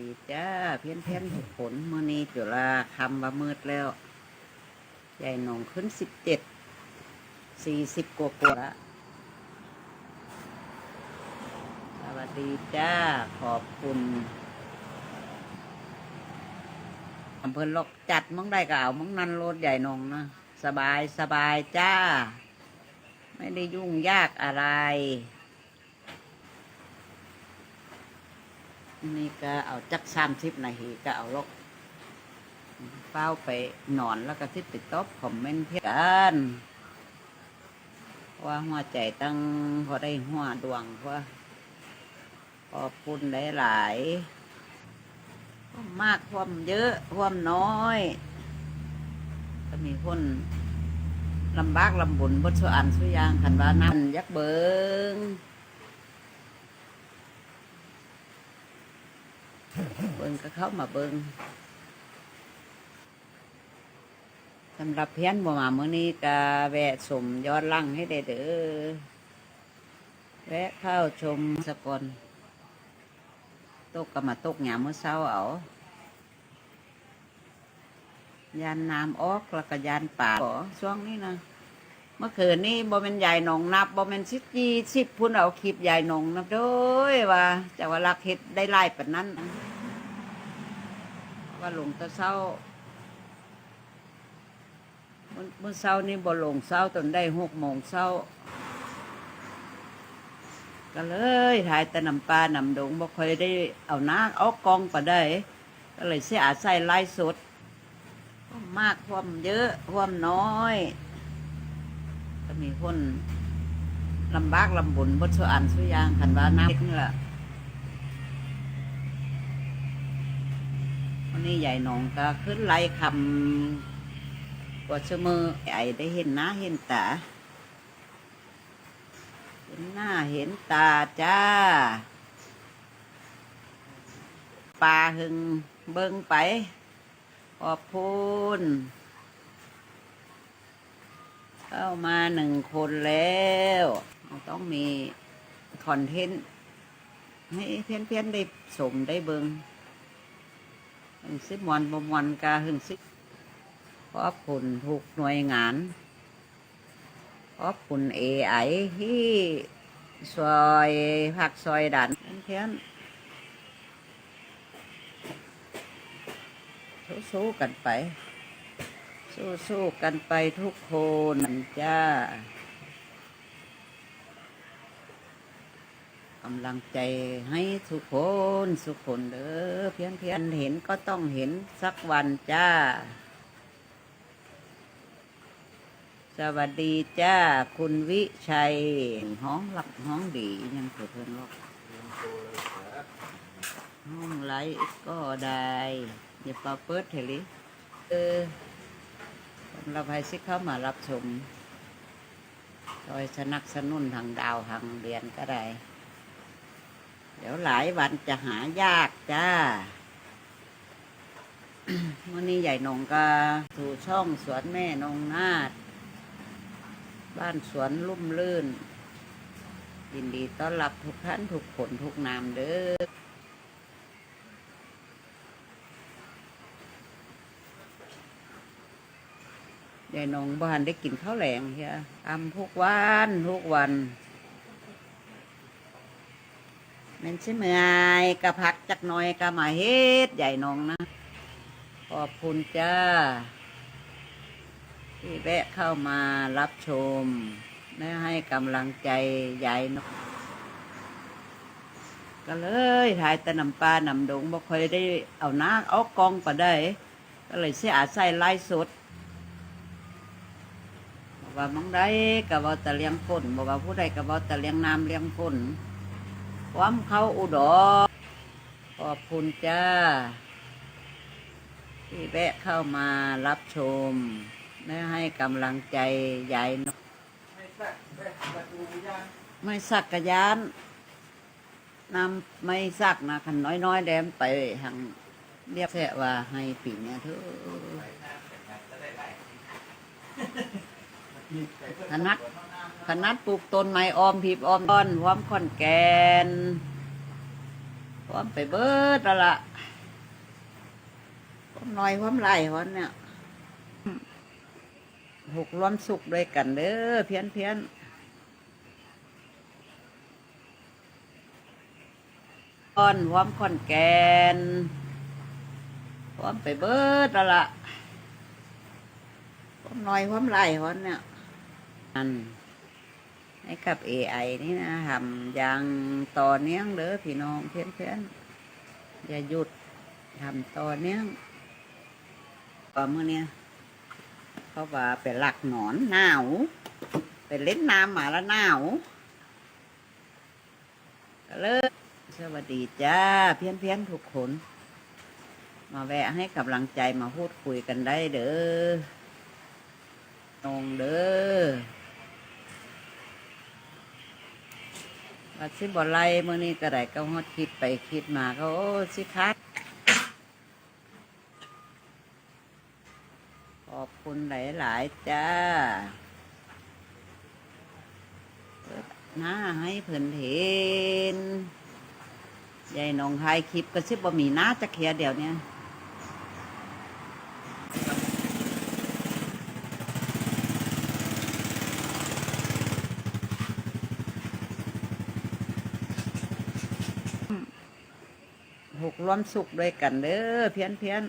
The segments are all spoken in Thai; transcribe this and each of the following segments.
ดีจ้า เพี้ยนเพี้ยนผลเมื่อนี้จุฬาคำว่ามืดแล้ว ใหญ่หนองขึ้นสิบเจ็ดสี่สิบกว่ากว่าละสวัสดีจ้า ขอบคุณอำเภอลกจัดมึงได้ก็เอามึงนันรถใหญ่หนองนะสบายสบายจ้า ไม่ได้ยุ่งยากอะไร นี่ก็เอาจักสามสิบนาทีก็เอาลกเฝ้าไปนอนแล้วก็ทิดไปตบคอมเมนต์เพื่อนกันว่าหัวใจตั้งพอได้หัวดวงเพราะขอบคุณหลายๆความมากความเยอะความน้อย ก็มีคนลำบากลำบุญบดสอันสุยางขันว่านั่นยักเบิง เบิ่งก็เข้ามาเบิ่งสำหรับเพี้ยนบ่มาเมื้อนี้ก็แวะชมย้อนหลังให้ได้เด้อแวะเข้าชมสกอนตกก็มาตกหยามเมื้อเช้าเอายานน้ำออกแล้วก็ยานป่าช่วงนี้นะ เมื่อคืนนี้บ่เป็นใหญ่หนองนับบ่เป็นสิบยี่สิบพุ่นเอาคลิปใหญ่หนองนับด้วยว่าจะว่ารักเฮ็ดได้ไล่ปานนั้น ว่าหลงตะเศร้าเมื่อเช้านี้บ่หลงเศร้าตอนได้หกโมงเช้าก็เลยถ่ายแต่น้ำปลาน้ำดงบ่ค่อยได้เอาน้าเอากองไปได้ ก็เลยเสียอาศัยไล่สด ความมากความเยอะความน้อย มีคนลำบากลำบุญบดสุอันสุยางขันว่าน้ำนี่แหละวันนี้ใหญ่หนองก็ขึ้นไล่คำกว่าชั่วมือไอ้ได้เห็นหน้าเห็นตาเห็นหน้าเห็นตาจ้าปลาหึงเบิ่งไปขอบคุณ เข้ามาหนึ่งคนแล้ว ต้องมีคอนเทนต์ให้เพี้ยนๆได้สมได้เบิงหึงสิบวันบวันกาหึงสิขอบคุณทุกหน่วยงาน ขอบคุณเอไอที่ซอยผักซอยดันเพี้ยนสู้ๆกันไป สู้ๆกันไปทุกคนจ้ากำลังใจให้ทุกคนสุกคนเด้อเพียนเพียนเห็นก็ต้องเห็นสักวันจ้า สวัสดีจ้า คุณวิชัยห้องหลับห้องดียังเพื่อนหรอกห้องไลฟ์ก็ได้อย่าปาเปิดเถอะลิเออ เราไปสิเข้ามารับชมโดยสนักสนุนทางดาวทางเรียนก็ได้ เดี๋ยวหลายวันจะหายากจ้าวันนี้ใหญ่นงก็สู่ช่องสวนแม่นงนาด บ้านสวนลุ่มลื่น ยินดีต้อนรับทุกท่านทุกคนทุกนามเด้อ ใหญ่หนงบ้านได้กินข้าวแหลงเฮียทำทุกวันทุกวัน มันใช่เมื่อยกะพักจักหน่อยกะมาเฮ็ดใหญ่นองนะ ขอบคุณจ้า ที่แวะเข้ามารับชม และให้กำลังใจยายนกก็เลยถ่ายแต่น้ำปลาน้ำดงบ่ค่อยได้เอาน้าเอากองไปได้ ก็เลยเสียอาศัยไล่สด ว่ามังได้ก็บ่แต่เลียงฝนบอกว่าผู้ใดก็บ่แต่เลียงน้ำเลียงฝนความเข้าอุดรขอบคุณจ้า ที่แวะเข้ามารับชม และให้กำลังใจยายนกไม่สักกระยานนำไม่สักนะขันน้อยๆแดมไปทางเรียกแค่ว่าให้ปีเนี้ยเถอะ ขนัดขนัดปลูกต้นไม้ออมพีบออมต้นพร้อมขอนแกนพร้อมไปเบิดล้วล่ะความน้อยความไหลวันเนี่ยหกร่วมสุขด้วยกันเด้อเพี้ยนเพี้ยนก้อนหวมขอนแกนหวมไปเบิดล้วละความน้อยความไหลวันเนี่ย อันให้กับ AI นี่นะทำอย่างต่อเนื่องเด้อพี่น้องเพี้ยนเพี้ยนอย่าหยุดทำต่อเนื่องต่อเมื่อเนี้ยเขาว่าไปหลักหนอนหนาวไปเล่นน้ำหมาแล้วหนาวก็เลยสวัสดีจ้าเพี้ยนเพียนๆทุกคน มาแวะให้กำลังใจมาพูดคุยกันได้เด้อนงเด้อ ว่าสิบ่ไล่เมื่อนี้ก็ได้ก็ฮอดคิดไปคิดมาก็โอ้สิคัดขอบคุณหลาย ๆ จ้าเปิดหน้าให้เพิ่นเห็นยายน้องไฮคลิปก็ซิบ่มีหน้าจะเคลียเดี๋ยวเนี้ย หกร่วมสุขด้วยกันเด้อเพี้ยนเพี้ยน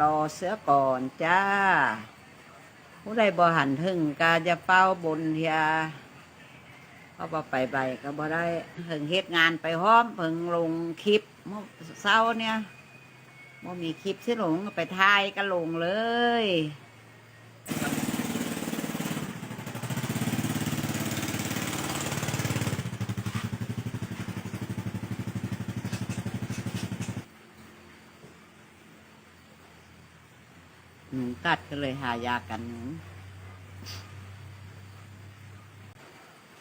รอเสือก่อนจ้า ผู้ใดบ่หันถึงกาจะเป้าบนเทียเขาบ่ไปใบก็บ่ได้เพิ่งเฮ็ดงานไปห้อมเพิ่งลงคลิปเมื่อเช้าเนี่ยบ่มีคลิปที่ลงไปถ่ายก็ลงเลย นูกัดก็เลยหายากันหนู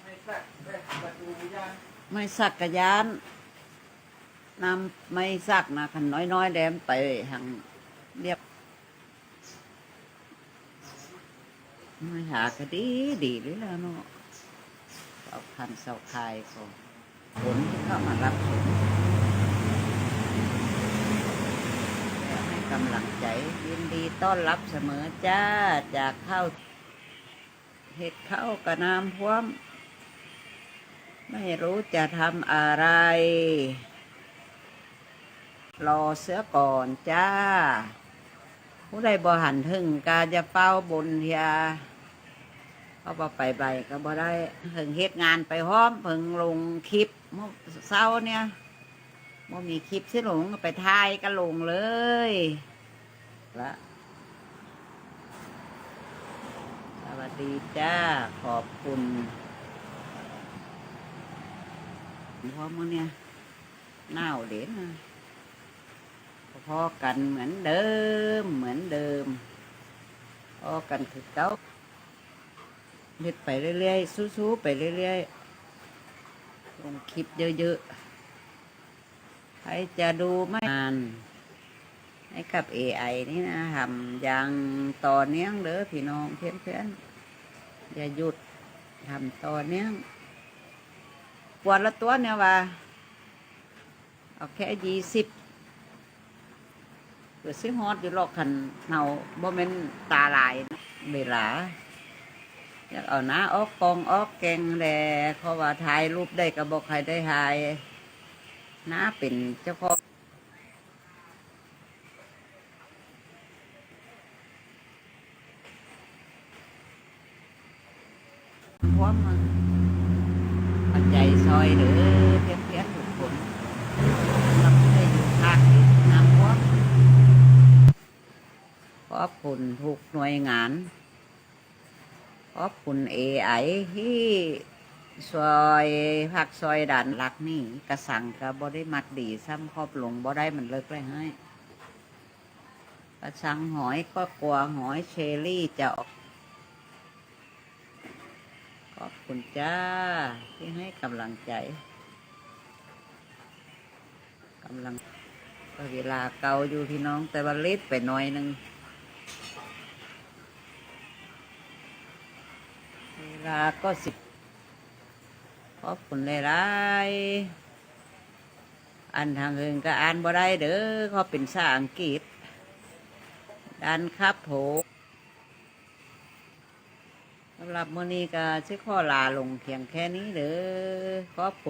ไม่สักแบบประยางไม่สักกะยานนำไม่สักนะคันน้อยๆแดมไปทางเรียบไม่หาก็ดีดีเลยแล้วเนาะเอาคันเสาคายก็ผลที่เข้ามารับชมให้ กำลังใจยินดีต้อนรับเสมอจ้าจากเข้าเห็ดเข้ากระน้ำท่วม ไม่รู้จะทำอะไร รอเสือก่อนจ้า ผู้ใดบ่หันถึงกาจะเฝ้าบนเทียเขาบ่ไปใบก็บ่ได้เพิ่งเฮ็ดงานไปห้อมเพิ่งลงคลิปเมื่อเช้าเนี่ย บ่มีคลิปที่ลงไปถ่ายก็ลงเลยละสวัสดีจ้า ขอบคุณพราะมื่อเนี่ยหนาวเด่นพอกันเหมือนเดิม เหมือนเดิม พอกันคือเก้าเฮ็ดไปเรื่อยๆสู้ๆไปเรื่อยๆลงคลิปเยอะๆ ใครจะดูไม่นานให้กับ AI นี่นะทำอย่างต่อเนื่องเด้อพี่น้องเพื่อนๆ อย่าหยุดทำต่อเนื่องปวดละตัวเนี่ยว่าเอาแค่ยี่สิบเปิดซิฮอดอยู่หรอกคันเนาบ่แม่นตาลายนะเวลา อยากเอาหน้าออกกองออกแกงแหละเพราะว่าถ่ายรูปได้ก็บอกใครได้ถ่ายห น้าเป็นเจ้าของพร้อมมาปัจจัยซอยหรือเพี้ยนเพียนถูกผลเราให้อยู่ภาคที่น้ำท่วมขอบคุณทุกหน่วยงานขอบคุณเอไอที่ ซอยภาคซอยด่านหลักนี่กระสังกระบ่ได้มัดดีซ้ำครอบหลงบ่ได้มันเลิกเลยให้กระสังหอยก็กลัวหอยเชอรี่จะออกขอบคุณจ้า ที่ให้กำลังใจกำลังเวลาเกาอยู่พี่น้องแต่ว่าเล็ดไปหน่อยหนึ่งเวลาก็สิบ ขอบคุณหลายๆอันทางอื่นก็อ่านบ่ได้เด้อเขาเป็นภาษาอังกฤษดันครับผมสำหรับมื้อนี้ก็สิขอลาลงเพียงแค่นี้เด้อขอบคุณ